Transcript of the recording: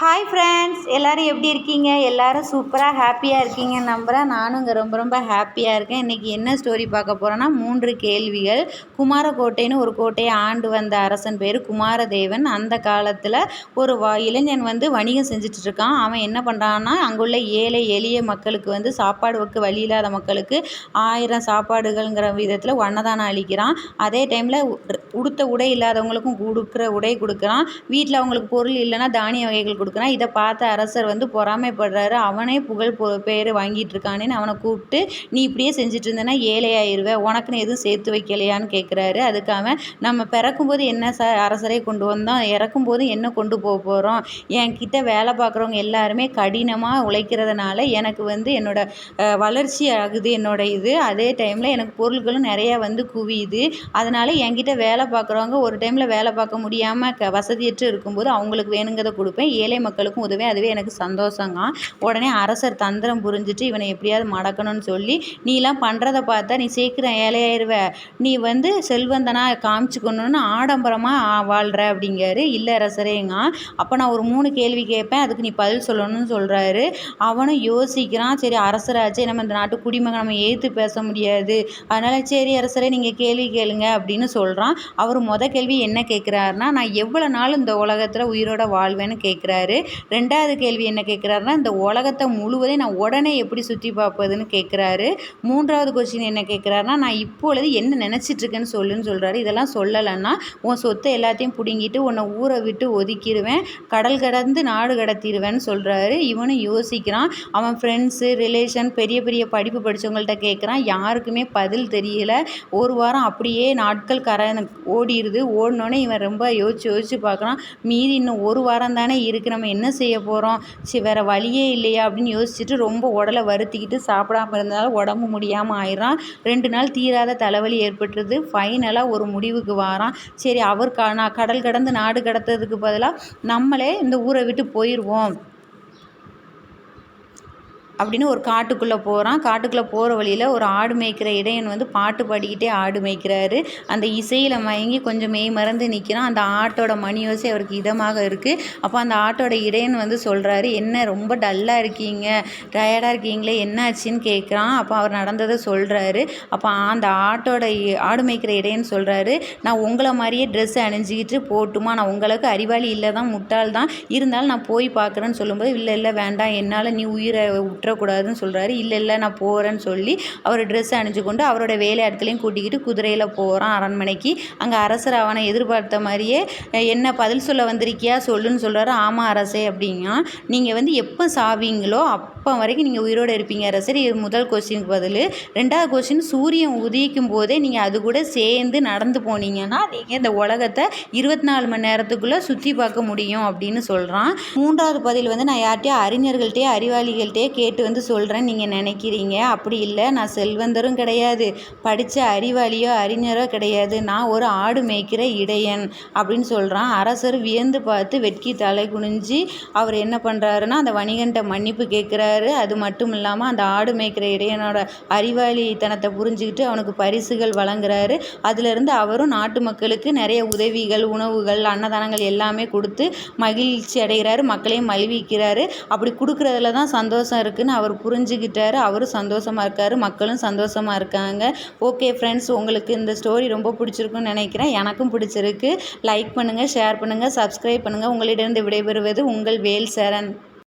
Hi friends எல்லோரும் எப்படி இருக்கீங்க? எல்லோரும் சூப்பராக ஹாப்பியாக இருக்கீங்க நம்புகிறேன் நானும் இங்கே ரொம்ப ரொம்ப ஹாப்பியாக இருக்கேன். இன்றைக்கி என்ன ஸ்டோரி பார்க்க போகிறோன்னா மூன்று கேள்விகள். குமாரக்கோட்டைன்னு ஒரு கோட்டையை ஆண்டு வந்த அரசன் பேர் குமாரதேவன். அந்த காலத்தில் ஒரு வா இளைஞன் வந்து வணிகம் செஞ்சிட்ருக்கான் அவன் என்ன பண்ணுறான்னா அங்குள்ள ஏழை எளிய மக்களுக்கு வந்து சாப்பாடு வைக்க வழி இல்லாத மக்களுக்கு ஆயிரம் சாப்பாடுகள்ங்கிற விதத்தில் அன்னதானம் அளிக்கிறான். அதே டைமில் உடுத்த உடை இல்லாதவங்களுக்கும் கொடுக்குற உடை கொடுக்குறான். வீட்டில் அவங்களுக்கு பொருள் இல்லைன்னா தானிய வகைகள் கொடுக்குறான். இதை பார்த்த அரசர் வந்து பொறாமைப்படுறாரு. அவனே புகழ் பேர் வாங்கிட்டு இருக்கானேன்னு அவனை கூப்பிட்டு நீ இப்படியே செஞ்சுட்டு இருந்தேன்னா ஏழையாயிருவ உனக்குன்னு எதுவும் சேர்த்து வைக்கலையான்னு கேட்குறாரு அதுக்கு அவன் நம்ம பிறக்கும்போது என்ன ச அரசரை கொண்டு வந்தோம். இறக்கும்போது என்ன கொண்டு போக போகிறோம் என்கிட்ட வேலை பார்க்குறவங்க எல்லாருமே கடினமாக உழைக்கிறதுனால எனக்கு வந்து என்னோட வளர்ச்சி ஆகுது. என்னோட இது அதே டைமில் எனக்கு பொருள்களும் நிறையா வந்து குவியுது. அதனால் என்கிட்ட வேலை பார்க்குறவங்க ஒரு டைமில் வேலை பார்க்க முடியாமல் க வசதியற்று இருக்கும்போது அவங்களுக்கு வேணுங்கிறத கொடுப்பேன். ஏழை ஏழை மக்களுக்கும் உதவி அதுவே எனக்கு சந்தோஷங்க. உடனே அரசர் தந்திரம் புரிஞ்சுட்டு இவனை எப்படியாவது மடக்கணும்னு சொல்லி நீலாம் பண்ணுறத பார்த்தா நீ சீக்கிரம் ஏழையாயிருவ. நீ வந்து செல்வந்தனாக காமிச்சிக்கணும்னு ஆடம்பரமாக வாழ்கிற அப்படிங்கிறாரு. இல்லை அரசரேங்க அப்போ நான் ஒரு மூணு கேள்வி கேட்பேன். அதுக்கு நீ பதில் சொல்லணும்னு சொல்கிறாரு அவனும் யோசிக்கிறான். சரி அரசராச்சே நம்ம இந்த நாட்டு குடிமகன் நம்ம ஏற்று பேச முடியாது. அதனால் சரி அரசரே நீங்கள் கேள்வி கேளுங்க அப்படின்னு சொல்கிறான் அவர் மொதல் கேள்வி என்ன கேட்குறாருன்னா நான் எவ்வளோ நாள் இந்த உலகத்தில் உயிரோட வாழ்வேன்னு கேட்குறாரு. கேட்குறாரு. ரெண்டாவது கேள்வி என்ன கேட்குறாருன்னா இந்த உலகத்தை முழுவதையும் நான் உடனே எப்படி சுற்றி பார்ப்பதுன்னு கேட்குறாரு. மூன்றாவது கொஸ்டின் என்ன கேட்குறாருன்னா நான் இப்பொழுது என்ன நினச்சிட்ருக்கேன்னு சொல்லுன்னு சொல்கிறாரு இதெல்லாம் சொல்லலைன்னா உன் சொத்தை எல்லாத்தையும் பிடுங்கிட்டு உன்னை ஊரை விட்டு ஒதுக்கிடுவேன். கடல் கடந்து நாடு கடத்திடுவேன்னு சொல்கிறாரு இவனும் யோசிக்கிறான். அவன் ஃப்ரெண்ட்ஸு ரிலேஷன் பெரிய பெரிய படிப்பு படித்தவங்கள்ட்ட கேட்குறான். யாருக்குமே பதில் தெரியல. ஒரு வாரம் அப்படியே நாட்கள் கர ஓடிடுது. ஓடினோடனே இவன் ரொம்ப யோசிச்சு யோசிச்சு பார்க்குறான். மீதி இன்னும் ஒரு வாரம் தானே இருக்குது நம்ம என்ன செய்ய போகிறோம் சரி வேறு வழியே இல்லையா? அப்படின்னு யோசிச்சுட்டு ரொம்ப உடலை வருத்திக்கிட்டு சாப்பிடாம இருந்ததால் உடம்பு முடியாமல் ஆயிடுறான். ரெண்டு நாள் தீராத தலைவலி ஏற்பட்டுருது. ஃபைனலாக ஒரு முடிவுக்கு வாரான். சரி அவர் க நான் கடல் கடந்து நாடு கடத்துறதுக்கு பதிலாக நம்மளே இந்த ஊரை விட்டு போயிடுவோம் அப்படின்னு ஒரு காட்டுக்குள்ளே போகிறான் காட்டுக்குள்ளே போகிற வழியில் ஒரு ஆடு மேய்க்கிற இடையன் வந்து பாட்டு பாடிக்கிட்டே ஆடு மேய்க்கிறாரு. அந்த இசையில் மயங்கி கொஞ்சம் மெய் மறந்து நிற்கிறான் அந்த ஆட்டோட மணியோசை அவருக்கு இதமாக இருக்குது அப்போ அந்த ஆட்டோட இடையன் வந்து சொல்கிறாரு என்ன ரொம்ப டல்லாக இருக்கீங்க? டயர்டாக இருக்கீங்களே? என்னாச்சின்னு கேட்குறான் அப்போ அவர் நடந்ததை சொல்கிறாரு அப்போ அந்த ஆட்டோட ஆடு மேய்க்கிற இடையன் சொல்கிறாரு நான் உங்களை மாதிரியே ட்ரெஸ் அணிஞ்சிக்கிட்டு போட்டுமா? நான் உங்களுக்கு அறிவாளி இல்லை தான் முட்டாள் தான் இருந்தாலும் நான் போய் பார்க்குறேன்னு சொல்லும்போது இல்லை இல்லை வேண்டாம். என்னால் நீ உயிரை விட்டுறக்கூடாதுன்னு சொல்கிறாரு இல்லை இல்லை நான் போகிறேன்னு சொல்லி அவர் ட்ரெஸ் அணிஞ்சு கொண்டு அவரோட வேலை இடத்துலையும் கூட்டிக்கிட்டு குதிரையில் போகிறான் அரண்மனைக்கு. அங்கே அரசர் அவனை எதிர்பார்த்த மாதிரியே என்ன பதில் சொல்ல வந்திருக்கியா? சொல்லுன்னு சொல்கிறாரு ஆமாம் அரசே அப்படின்னா நீங்கள் வந்து எப்போ சாவீங்களோ அப்போ வரைக்கும் நீங்கள் உயிரோடு இருப்பீங்க அரசர் இது முதல் கொஸ்டினுக்கு பதில். ரெண்டாவது கொஸ்டின் சூரியன் உதிக்கும் போதே நீங்கள் அது கூட சேர்ந்து நடந்து போனீங்கன்னா நீங்கள் இந்த உலகத்தை இருபத்தி நாலு மணி நேரத்துக்குள்ளே சுற்றி பார்க்க முடியும் அப்படின்னு சொல்கிறான் மூன்றாவது பதில் வந்து நான் யார்கிட்டயோ அறிஞர்கள்ட்டே அறிவாளிகள்கிட்டயே கேட்டு கேட்டு வந்து சொல்கிறேன் நீங்கள் நினைக்கிறீங்க. அப்படி இல்லை நான் செல்வந்தரும் கிடையாது. படித்த அறிவாளியோ அறிஞரோ கிடையாது. நான் ஒரு ஆடு மேய்க்கிற இடையன் அப்படின்னு சொல்கிறான் அரசர் வியந்து பார்த்து வெட்கி தலை குனிஞ்சு அவர் என்ன பண்ணுறாருன்னா அந்த வணிகன்ட்ட மன்னிப்பு கேட்குறாரு. அது மட்டும் இல்லாமல் அந்த ஆடு மேய்க்கிற இடையனோட அறிவாளித்தனத்தை புரிஞ்சுக்கிட்டு அவனுக்கு பரிசுகள் வழங்குறாரு. அதுலேருந்து அவரும் நாட்டு மக்களுக்கு நிறைய உதவிகள் உணவுகள் அன்னதானங்கள் எல்லாமே கொடுத்து மகிழ்ச்சி அடைகிறாரு மக்களையும் மகிழ்விக்கிறாரு. அப்படி கொடுக்குறதுல தான் சந்தோஷம் இருக்குது இருக்குதுன்னு அவர் புரிஞ்சுக்கிட்டாரு. அவரும் சந்தோஷமாக இருக்கார். மக்களும் சந்தோஷமாக இருக்காங்க. ஓகே ஃப்ரெண்ட்ஸ் உங்களுக்கு இந்த ஸ்டோரி ரொம்ப பிடிச்சிருக்குன்னு நினைக்கிறேன். எனக்கும் பிடிச்சிருக்கு. லைக் பண்ணுங்கள் ஷேர் பண்ணுங்கள் சப்ஸ்கிரைப் பண்ணுங்கள் உங்களிடம் விடைபெறுவது உங்கள் வேல் சரண்.